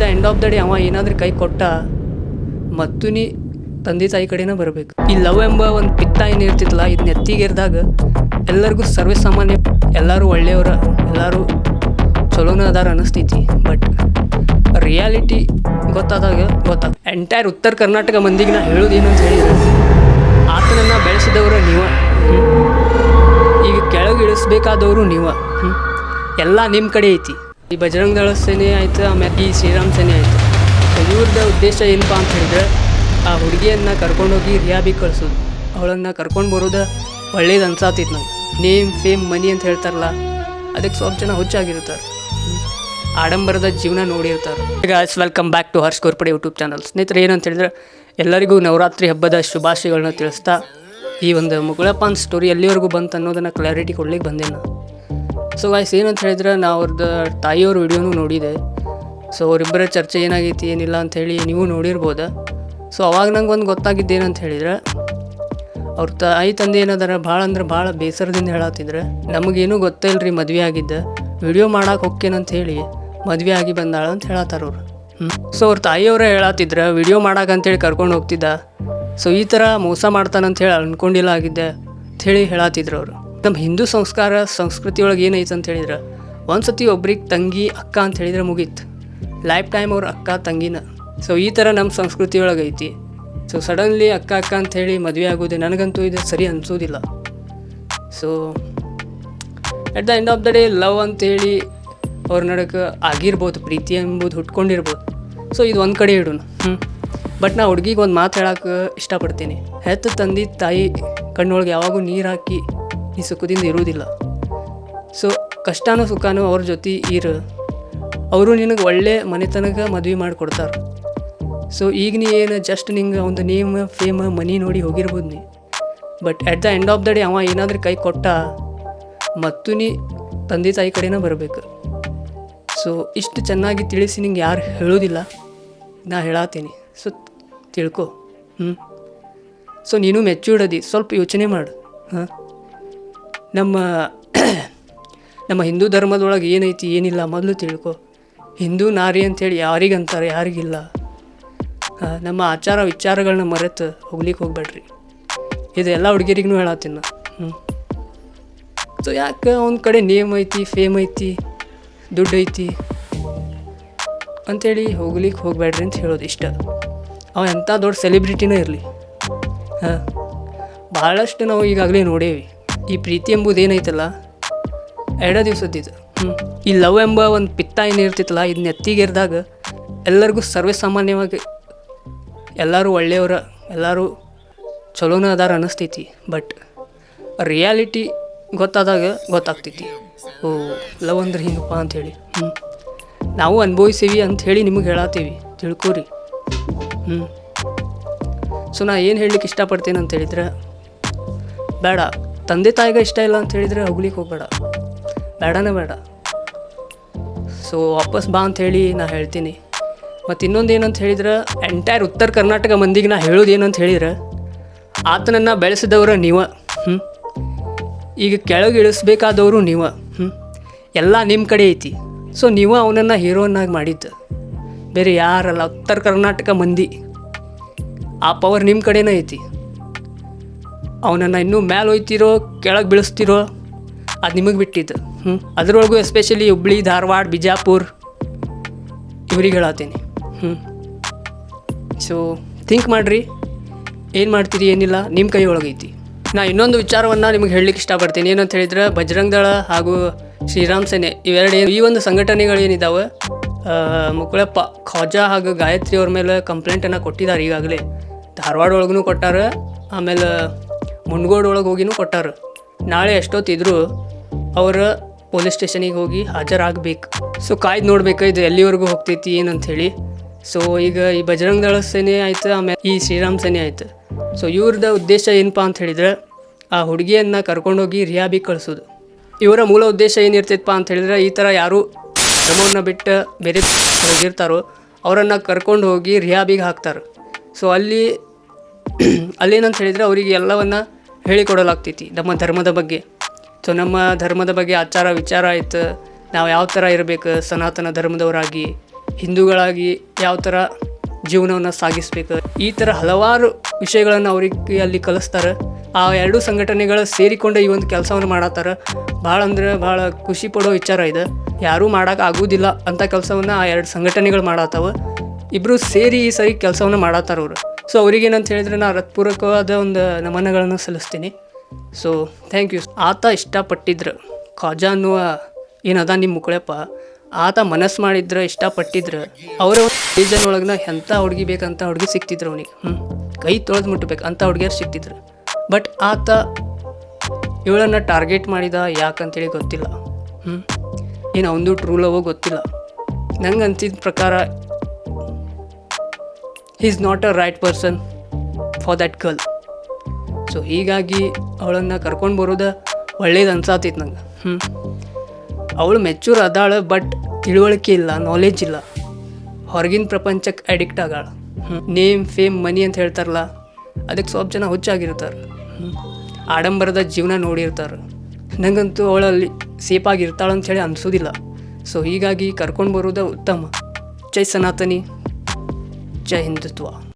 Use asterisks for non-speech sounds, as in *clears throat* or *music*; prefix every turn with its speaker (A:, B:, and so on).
A: The end of the day ಅವ ಏನಾದರೂ ಕೈ ಕೊಟ್ಟ ಮತ್ತು ನೀ ತಂದೆ ತಾಯಿ ಕಡೆನೇ ಬರಬೇಕು. ಈ ಲವ್ ಎಂಬ ಒಂದು ಪಿತ್ತ ಏನು ಇರ್ತಿತ್ತಲ್ಲ, ಇದು ನೆತ್ತಿಗೇರಿದಾಗ ಎಲ್ಲರಿಗೂ ಸರ್ವೇ ಸಾಮಾನ್ಯ ಎಲ್ಲರೂ ಒಳ್ಳೆಯವರ, ಎಲ್ಲರೂ ಚಲೋನ ಅದಾರ ಅನ್ನಿಸ್ತೈತಿ. ಬಟ್ ರಿಯಾಲಿಟಿ ಗೊತ್ತಾದಾಗ ಗೊತ್ತಾಗ ಎಂಟೈರ್ ಉತ್ತರ ಕರ್ನಾಟಕ ಮಂದಿಗೆ ನಾ ಹೇಳೋದು ಏನು ಅಂತ ಹೇಳಿದ್ರೆ, ಆತನನ್ನು ಬೆಳೆಸಿದವರು ನೀವ. ಈಗ ಕೆಳಗೆ ಇಳಿಸ್ಬೇಕಾದವರು ನೀವ. ಎಲ್ಲ ನಿಮ್ಮ ಕಡೆ ಐತಿ. ಈ ಬಜರಂಗ ದಳ ಸೇನೆ ಆಯ್ತು, ಆಮೇಲೆ ಈ ಶ್ರೀರಾಮ್ ಸೇನೆ ಆಯ್ತು. ಇವ್ರದ್ದು ಉದ್ದೇಶ ಏನಪ್ಪ ಅಂತ ಹೇಳಿದ್ರೆ, ಆ ಹುಡುಗಿಯನ್ನು ಕರ್ಕೊಂಡೋಗಿ ರಿಯಾಬಿ ಕಳಿಸೋದು. ಅವಳನ್ನು ಕರ್ಕೊಂಡು ಬರೋದು ಒಳ್ಳೇದು ಅನ್ಸಾತಿತ್ತು ನಂಗೆ. ನೇಮ್, ಫೇಮ್, ಮನಿ ಅಂತ ಹೇಳ್ತಾರಲ್ಲ, ಅದಕ್ಕೆ ಸ್ವಲ್ಪ ಜನ ಹುಚ್ಚಾಗಿರ್ತಾರೆ. ಆಡಂಬರದ ಜೀವನ ನೋಡಿರ್ತಾರೆ. ಈಗ welcome back to Harsh Korpade YouTube channel ಸ್ನೇಹಿತರೆ, ಏನಂತ ಹೇಳಿದ್ರೆ, ಎಲ್ಲರಿಗೂ ನವರಾತ್ರಿ ಹಬ್ಬದ ಶುಭಾಶಯಗಳನ್ನ ತಿಳಿಸ್ತಾ, ಈ ಒಂದು ಮುಗುಳಪ್ಪನ ಸ್ಟೋರಿ ಎಲ್ಲಿವರೆಗೂ ಬಂತು ಅನ್ನೋದನ್ನು ಕ್ಲಾರಿಟಿ ಕೊಡ್ಲಿಕ್ಕೆ ಬಂದೆ ನಾನು. ಸೊ ಗಾಯ್ಸ್ ಏನಂತ ಹೇಳಿದ್ರೆ ನಾ ಅವ್ರದ್ದು ತಾಯಿಯವ್ರ ವಿಡಿಯೋನೂ ನೋಡಿದೆ. ಸೊ ಅವರಿಬ್ಬರ ಚರ್ಚೆ ಏನಾಗೈತಿ, ಏನಿಲ್ಲ ಅಂತ ಹೇಳಿ ನೀವು ನೋಡಿರ್ಬೋದು. ಸೊ ಅವಾಗ ನಂಗೆ ಒಂದು ಗೊತ್ತಾಗಿದ್ದು ಏನಂತ ಹೇಳಿದ್ರೆ, ಅವ್ರ ತಾಯಿ ತಂದೆ ಏನದಾರ ಭಾಳ ಅಂದ್ರೆ ಭಾಳ ಬೇಸರದಿಂದ ಹೇಳತ್ತಿದ್ರೆ ನಮಗೇನು ಗೊತ್ತೇ ರೀ ಮದುವೆ ಆಗಿದ್ದ. ವಿಡಿಯೋ ಮಾಡಕ್ಕೆ ಹೋಕ್ಕೇನಂತ ಹೇಳಿ ಮದುವೆ ಆಗಿ ಬಂದಾಳ ಅಂತ ಹೇಳತ್ತಾರ ಅವ್ರು. ಹ್ಞೂ ಸೊ ಅವ್ರ ತಾಯಿಯವರೇ ಹೇಳತ್ತಿದ್ರೆ ವಿಡಿಯೋ ಅಂತೇಳಿ ಕರ್ಕೊಂಡು ಹೋಗ್ತಿದ್ದ. ಸೊ ಈ ಥರ ಮೋಸ ಮಾಡ್ತಾನಂತ ಹೇಳಿ ಅನ್ಕೊಂಡಿಲ್ಲ ಆಗಿದ್ದೆ ಅಂಥೇಳಿ ಹೇಳತ್ತಿದ್ರು ಅವರು. ನಮ್ಮ ಹಿಂದೂ ಸಂಸ್ಕಾರ, ಸಂಸ್ಕೃತಿ ಒಳಗೆ ಏನೈತೆ ಅಂತ ಹೇಳಿದ್ರೆ, ಒಂದು ಸತಿ ಒಬ್ರಿಗೆ ತಂಗಿ, ಅಕ್ಕ ಅಂತ ಹೇಳಿದ್ರೆ ಮುಗೀತು. ಲೈಫ್ ಟೈಮ್ ಅವ್ರ ಅಕ್ಕ, ತಂಗಿನ. ಸೊ ಈ ಥರ ನಮ್ಮ ಸಂಸ್ಕೃತಿ ಒಳಗೆ ಐತಿ. ಸೊ ಸಡನ್ಲಿ ಅಕ್ಕ ಅಕ್ಕ ಅಂತ ಹೇಳಿ ಮದುವೆ ಆಗೋದೆ ನನಗಂತೂ ಇದು ಸರಿ ಅನಿಸೋದಿಲ್ಲ. So at the end of the day love ಅಂತೇಳಿ ಅವ್ರ ನಡಕ್ಕೆ ಆಗಿರ್ಬೋದು, ಪ್ರೀತಿ ಎಂಬುದು ಹುಟ್ಕೊಂಡಿರ್ಬೋದು. ಸೊ ಇದು ಒಂದು ಕಡೆ ಇಡೋಣ ಹ್ಞೂ ಬಟ್ ನಾ ಹುಡುಗಿಗೆ ಒಂದು ಮಾತು ಹೇಳಕ್ಕೆ ಇಷ್ಟಪಡ್ತೀನಿ. ಹೆತ್ತ ತಂದೆ ತಾಯಿ ಕಣ್ಣೊಳಗೆ ಯಾವಾಗೂ ನೀರು ಹಾಕಿ ಈ ಸುಖದಿಂದ ಇರುವುದಿಲ್ಲ. ಸೊ ಕಷ್ಟನೂ ಸುಖನೂ ಅವ್ರ ಜೊತೆ ಇರು. ಅವರು ನಿನಗೆ ಒಳ್ಳೆ ಮನೆತನಕ ಮದುವೆ ಮಾಡಿಕೊಡ್ತಾರೆ. ಸೊ ಈಗ ನೀ ಏನು ಜಸ್ಟ್ ನಿಂಗೆ ಒಂದು ನೇಮ್ ಫೇಮ್ ಮನಿ ನೋಡಿ ಹೋಗಿರ್ಬೋದು ನೀ. But at the end of the day ಅವ ಏನಾದರೂ ಕೈ ಕೊಟ್ಟ ಮತ್ತು ನೀ ತಂದೆ ತಾಯಿ ಕಡೆನೇ ಬರಬೇಕು. ಸೊ ಇಷ್ಟು ಚೆನ್ನಾಗಿ ತಿಳಿಸಿ ನಿಂಗೆ ಯಾರು ಹೇಳೋದಿಲ್ಲ, ನಾ ಹೇಳತ್ತೀನಿ ಸೊ ತಿಳ್ಕೊ. ಹ್ಞೂ ಸೊ ನೀನು ಮೆಚ್ಯೂರ್ಡ್ ಅದಿ. ಸ್ವಲ್ಪ ಯೋಚನೆ ಮಾಡು. ಹಾಂ? ನಮ್ಮ *clears throat* ನಮ್ಮ ಹಿಂದೂ ಧರ್ಮದೊಳಗೆ ಏನೈತಿ, ಏನಿಲ್ಲ, ಮೊದಲು ತಿಳ್ಕೊ. ಹಿಂದೂ ನಾರಿ ಅಂಥೇಳಿ ಯಾರಿಗಂತಾರೆ, ಯಾರಿಗಿಲ್ಲ. ನಮ್ಮ ಆಚಾರ ವಿಚಾರಗಳನ್ನ ಮರೆತು ಹೋಗ್ಲಿಕ್ಕೆ ಹೋಗ್ಬೇಡ್ರಿ. ಇದು ಎಲ್ಲ ಹುಡುಗಿರಿಗೂ ಹೇಳತ್ತೀನಿ ಹ್ಞೂ ಸೊ ಯಾಕೆ ಅವ್ನ ಕಡೆ ನೇಮ್ ಐತಿ ಫೇಮ್ ಐತಿ, ದುಡ್ಡು ಐತಿ ಅಂಥೇಳಿ ಹೋಗ್ಲಿಕ್ಕೆ ಹೋಗ್ಬೇಡ್ರಿ ಅಂತ ಹೇಳೋದು ಇಷ್ಟ. ಅವ ಎಂಥ ದೊಡ್ಡ ಸೆಲೆಬ್ರಿಟಿನೇ ಇರಲಿ. ಹಾಂ. ಭಾಳಷ್ಟು ನಾವು ಈಗಾಗಲೇ ನೋಡೇವಿ. ಈ ಪ್ರೀತಿ ಎಂಬುದು ಏನೈತಲ್ಲ? ಎರಡೇ ದಿವಸದ್ದಿದ್ದು ಹ್ಞೂ ಈ ಲವ್ ಎಂಬ ಒಂದು ಪಿತ್ತ ಏನು ಇರ್ತಿತ್ತಲ್ಲ ಇದು ನೆತ್ತಿಗೇರಿದಾಗ ಎಲ್ಲರಿಗೂ ಸರ್ವೇ ಸಾಮಾನ್ಯವಾಗಿ ಎಲ್ಲರೂ ಒಳ್ಳೆಯವರ, ಎಲ್ಲರೂ ಚಲೋನ ಅದಾರ ಅನ್ನಿಸ್ತೈತಿ. ಬಟ್ ರಿಯಾಲಿಟಿ ಗೊತ್ತಾದಾಗ ಗೊತ್ತಾಗ್ತೈತಿ. ಓ, ಲವ್ ಅಂದ್ರೆ ಹಿಂಗಪ್ಪ ಅಂಥೇಳಿ ಹ್ಞೂ ನಾವು ಅನುಭವಿಸೀವಿ ಅಂಥೇಳಿ ನಿಮಗೆ ಹೇಳತ್ತೀವಿ ತಿಳ್ಕೊರಿ. ಹ್ಞೂ ಸೊ ನಾ ಏನು ಹೇಳಲಿಕ್ಕೆ ಇಷ್ಟಪಡ್ತೀನಿ ಅಂತ ಹೇಳಿದ್ರೆ, ಬೇಡ. ತಂದೆ ತಾಯಿಗೆ ಇಷ್ಟ ಇಲ್ಲ ಅಂತ ಹೇಳಿದ್ರೆ ಹೋಗ್ಲಿಕ್ಕೆ ಹೋಗ್ಬೇಡ. ಬೇಡನೇ ಬೇಡ. ಸೊ ವಾಪಸ್ ಬಾ ಅಂತ ಹೇಳಿ ನಾ ಹೇಳ್ತೀನಿ. ಮತ್ತು ಇನ್ನೊಂದು ಏನಂತ ಹೇಳಿದ್ರೆ ಎಂಟೈರ್ ಉತ್ತರ ಕರ್ನಾಟಕ ಮಂದಿಗೆ ನಾ ಹೇಳೋದು ಏನಂತ ಹೇಳಿದ್ರೆ, ಆತನನ್ನು ಬೆಳೆಸಿದವರು ನೀವ ಹ್ಞೂ ಈಗ ಕೆಳಗೆ ಇಳಿಸ್ಬೇಕಾದವರು ನೀವ ಹ್ಞೂ ಎಲ್ಲ ನಿಮ್ಮ ಕಡೆ ಐತಿ. ಸೊ ನೀವು ಅವನನ್ನು ಹೀರೋನಾಗಿ ಮಾಡಿದ್ದು. ಬೇರೆ ಯಾರಲ್ಲ, ಉತ್ತರ ಕರ್ನಾಟಕ ಮಂದಿ. ಆ ಪವರ್ ನಿಮ್ಮ ಕಡೆನೇ ಐತಿ. ಅವನನ್ನು ಇನ್ನೂ ಮ್ಯಾಲೆ ಒಯ್ತಿರೋ ಕೆಳಗೆ ಬೀಳಿಸ್ತಿರೋ ಅದು ನಿಮಗೆ ಬಿಟ್ಟಿದ್ದು. ಹ್ಞೂ ಅದರೊಳಗೂ ಎಸ್ಪೆಷಲಿ ಹುಬ್ಳಿ ಧಾರವಾಡ ಬಿಜಾಪುರ ಇವ್ರಿಗೆ ಹೇಳತ್ತೀನಿ ಹ್ಞೂ ಸೊ ಥಿಂಕ್ ಮಾಡಿರಿ. ಏನು ಮಾಡ್ತೀರಿ ಏನಿಲ್ಲ ನಿಮ್ಮ ಕೈ ಒಳಗೈತಿ. ನಾ ಇನ್ನೊಂದು ವಿಚಾರವನ್ನು ನಿಮಗೆ ಹೇಳಲಿಕ್ಕೆ ಇಷ್ಟಪಡ್ತೀನಿ. ಏನಂತ ಹೇಳಿದ್ರೆ ಬಜರಂಗ ದಳ ಹಾಗೂ ಶ್ರೀರಾಮ್ ಸೇನೆ ಇವೆರಡು ಈ ಒಂದು ಸಂಘಟನೆಗಳು ಏನಿದ್ದಾವೆ ಆ, ಮುकुಳಪ್ಪ ಖಾಜಾ ಹಾಗೂ ಗಾಯತ್ರಿ ಅವ್ರ ಮೇಲೆ ಕಂಪ್ಲೇಂಟನ್ನು ಕೊಟ್ಟಿದ್ದಾರೆ ಈಗಾಗಲೇ. ಧಾರವಾಡ ಒಳಗೂ ಕೊಟ್ಟಾರ ಆಮೇಲೆ ಮುನ್ಗೋಡ್ ಒಳಗೆ ಹೋಗಿನೂ ಕೊಟ್ಟಾರ. ನಾಳೆ ಎಷ್ಟೊತ್ತಿದ್ರು ಅವರ ಪೊಲೀಸ್ ಸ್ಟೇಷನಿಗೆ ಹೋಗಿ ಹಾಜರಾಗಬೇಕು. ಸೊ ಕಾಯ್ದು ನೋಡ್ಬೇಕು, ಇದು ಎಲ್ಲಿವರೆಗೂ ಹೋಗ್ತೈತಿ ಹೇಳಿ ಸೊ ಈಗ ಈ ಬಜರಂಗ ದಳ ಸೇನೆ ಆಯ್ತು ಆಮೇಲೆ ಈ ಶ್ರೀರಾಮ್ ಸೇನೆ ಆಯ್ತು. ಸೊ ಇವ್ರದ ಉದ್ದೇಶ ಏನಪ್ಪ ಅಂತ ಹೇಳಿದ್ರೆ ಆ ಹುಡುಗಿಯನ್ನು ಕರ್ಕೊಂಡೋಗಿ ರಿಯಾಬಿಗೆ ಕಳಿಸೋದು. ಇವರ ಮೂಲ ಉದ್ದೇಶ ಏನಿರ್ತೈತಪ್ಪ ಅಂತ ಹೇಳಿದ್ರೆ ಈ ಥರ ಯಾರು ಕ್ರಮವನ್ನು ಬಿಟ್ಟು ಬೇರೆ ಹೋಗಿರ್ತಾರೋ, ಅವರನ್ನು ಕರ್ಕೊಂಡು ಹೋಗಿ ರಿಯಾಬಿಗೆ ಹಾಕ್ತಾರೆ. ಸೊ ಅಲ್ಲಿ *clears throat* ಅಲ್ಲೇನಂತ ಹೇಳಿದರೆ ಅವರಿಗೆ ಎಲ್ಲವನ್ನು ಹೇಳಿಕೊಡಲಾಗ್ತೈತಿ. ನಮ್ಮ ಧರ್ಮದ ಬಗ್ಗೆ. ಸೊ ನಮ್ಮ ಧರ್ಮದ ಬಗ್ಗೆ ಆಚಾರ, ವಿಚಾರ ಆಯ್ತು ನಾವು ಯಾವ ಥರ ಇರಬೇಕು? ಸನಾತನ ಧರ್ಮದವರಾಗಿ, ಹಿಂದೂಗಳಾಗಿ ಯಾವ ಥರ ಜೀವನವನ್ನು ಸಾಗಿಸ್ಬೇಕು? ಈ ಥರ ಹಲವಾರು ವಿಷಯಗಳನ್ನು ಅವ್ರಿಗೆ ಅಲ್ಲಿ ಕಲಿಸ್ತಾರೆ. ಆ ಎರಡೂ ಸಂಘಟನೆಗಳು ಸೇರಿಕೊಂಡು ಈ ಒಂದು ಕೆಲಸವನ್ನು ಮಾಡತ್ತಾರ. ಭಾಳ ಅಂದ್ರೆ ಭಾಳ ಖುಷಿ ಪಡೋ ವಿಚಾರ ಇದೆ. ಯಾರೂ ಮಾಡೋಕೆ ಆಗೋದಿಲ್ಲ ಅಂಥ ಕೆಲಸವನ್ನು ಆ ಎರಡು ಸಂಘಟನೆಗಳು ಮಾಡತ್ತಾವ. ಇಬ್ಬರು ಸೇರಿ ಈ ಸರಿ ಕೆಲಸವನ್ನು ಮಾಡತ್ತಾರ ಅವರು. ಸೊ ಅವ್ರಿಗೇನಂತ ಹೇಳಿದ್ರೆ ನಾನು ಹೃತ್ಪೂರ್ವಕವಾದ ಒಂದು ನಮನಗಳನ್ನು ಸಲ್ಲಿಸ್ತೀನಿ. ಸೊ ಥ್ಯಾಂಕ್ ಯು ಆತ ಇಷ್ಟಪಟ್ಟಿದ್ರು, ಖಾಜಾ ಅನ್ನುವ ಏನದ ನಿಮ್ಮ ಮುಕುಳಪ್ಪ, ಆತ ಮನಸ್ಸು ಮಾಡಿದ್ರೆ ಇಷ್ಟಪಟ್ಟಿದ್ರು, ಅವರ ಸೀಸನ್ ಒಳಗೆ ಎಂಥ ಹುಡುಗಿ ಬೇಕಂತ ಹುಡುಗಿ ಸಿಕ್ತಿದ್ರು ಅವನಿಗೆ. ಹ್ಞೂ ಕೈ ತೊಳೆದು ಮುಟ್ಟಬೇಕು ಅಂಥ ಹುಡುಗಿಯರು ಸಿಕ್ತಿದ್ರು. ಬಟ್ ಆತ ಇವಳನ್ನು ಟಾರ್ಗೆಟ್ ಮಾಡಿದ ಯಾಕಂತೇಳಿ ಗೊತ್ತಿಲ್ಲ. ಹ್ಞೂ ಏನು ಅವನದು ಟ್ರೂ ಲವೋ ಗೊತ್ತಿಲ್ಲ. ನಂಗೆ ಅಂತಿದ್ದ ಪ್ರಕಾರ is not a right person for that girl so ಹೀಗಾಗಿ ಅವಳನ್ನು ಕರ್ಕೊಂಡು ಬರೋದು ಒಳ್ಳೇದು ಅನ್ಸಾತೈತೆ ನಂಗೆ. ಹ್ಞೂ ಅವಳು ಮೆಚೂರ್ ಅದಾಳ ಬಟ್ ತಿಳುವಳಿಕೆ ಇಲ್ಲ ನಾಲೆಜ್ ಇಲ್ಲ. ಹೊರಗಿನ ಪ್ರಪಂಚಕ್ಕೆ ಅಡಿಕ್ಟ್ ಆಗಾಳ. ನೇಮ್ ಫೇಮ್ ಮನಿ ಅಂತ ಹೇಳ್ತಾರಲ್ಲ ಅದಕ್ಕೆ ಸ್ವಲ್ಪ ಜನ ಹುಚ್ಚಾಗಿರ್ತಾರೆ. ಹ್ಞೂ ಆಡಂಬರದ ಜೀವನ ನೋಡಿರ್ತಾರೆ. ನಂಗಂತೂ ಅವಳಲ್ಲಿ ಹೇಳಿ ಅನಿಸೋದಿಲ್ಲ. ಸೊ ಹೀಗಾಗಿ ಕರ್ಕೊಂಡು ಬರೋದು ಉತ್ತಮ. ಚೈ ಸನಾತನಿ. ಜೈ ಹಿಂದುತ್ವ